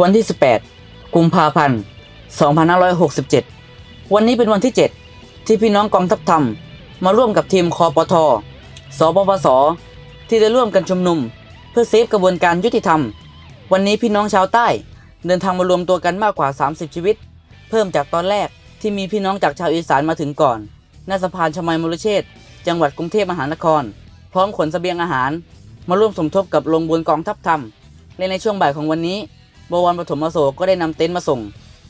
วันที่ 18 กุมภาพันธ์ 2567 วันนี้เป็นวันที่ 7 ที่พี่น้องกองทัพธรรม มาร่วมกับทีมคอปทสปปส ที่ได้ร่วมกันชุมนุม เพื่อเซฟกระบวนการยุติธรรม วันนี้พี่น้องชาวใต้เดินทางมารวมตัวกันมากกว่า 30 ชีวิต เพิ่มจากตอนแรกที่มีพี่น้องจากชาวอีสานมาถึงก่อนหน้าสะพานชมัยมุเชษฐ์จังหวัดกรุงเทพมหานคร พร้อมขนเสบียงอาหาร มาร่วมสมทบกับโรงบุญกองทัพธรรมและในช่วงบ่ายของวันนี้ บวรปฐมโศกก็ได้นำเต็นท์มาส่ง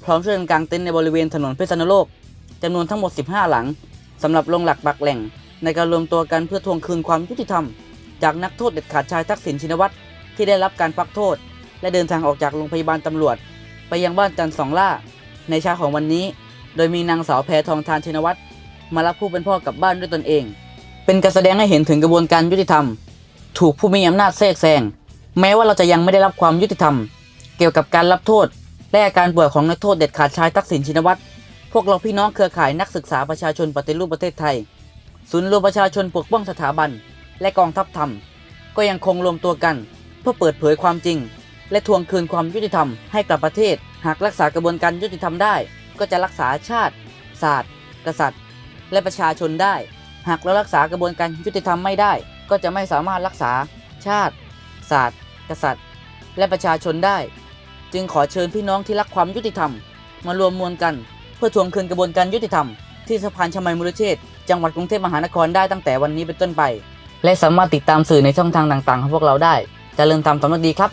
พร้อมช่วยกันกางเต็นท์ในบริเวณถนนเพชรนุโลกจำนวนทั้งหมด 15 หลังสำหรับลงหลักปักแหล่ง ในการรวมตัวกันเพื่อทวงคืนความยุติธรรม จากนักโทษเด็ดขาดชายทักษิณชินวัตรที่ได้รับการพักโทษ และเดินทางออกจากโรงพยาบาลตำรวจ ไปยังบ้านจันทร์สองล่า ในเช้าของวันนี้ โดยมีนางสาวแพทองทานชินวัตรมารับผู้เป็นพ่อกลับบ้านด้วยตนเอง เป็นการแสดงให้เห็นถึงกระบวนการยุติธรรม ถูกผู้มีอำนาจแทรกแซงแม้ว่าเราจะยังไม่ได้รับความยุติธรรม เกี่ยวกับการรับโทษ และอาการป่วยของนักโทษเด็ดขาดชายทักษิณชินวัตรพวกเราพี่น้องเครือข่ายนักศึกษาประชาชนปฏิรูปประเทศไทย ศูนย์รวมประชาชนปกป้องสถาบัน และกองทัพธรรม ก็ยังคงรวมตัวกัน เพื่อเปิดเผยความจริง และทวงคืนความยุติธรรมให้กับประเทศ หากรักษากระบวนการยุติธรรมได้ ก็จะรักษาชาติศาสตร์ กษัตริย์ และประชาชนได้ หากเรารักษากระบวนการยุติธรรมไม่ได้ ก็จะไม่สามารถรักษาชาติศาสตร์ กษัตริย์ และประชาชนได้ จึงขอเชิญพี่น้องที่รักความยุติธรรม มารวมมวลกัน เพื่อทวงคืนกระบวนการยุติธรรม ที่สะพานชมัยมุรเชษฐ์จังหวัดกรุงเทพมหานครได้ตั้งแต่วันนี้เป็นต้นไป และสามารถติดตามสื่อในช่องทางต่างๆของพวกเราได้จเจริญธรรมสำนึกดีครับ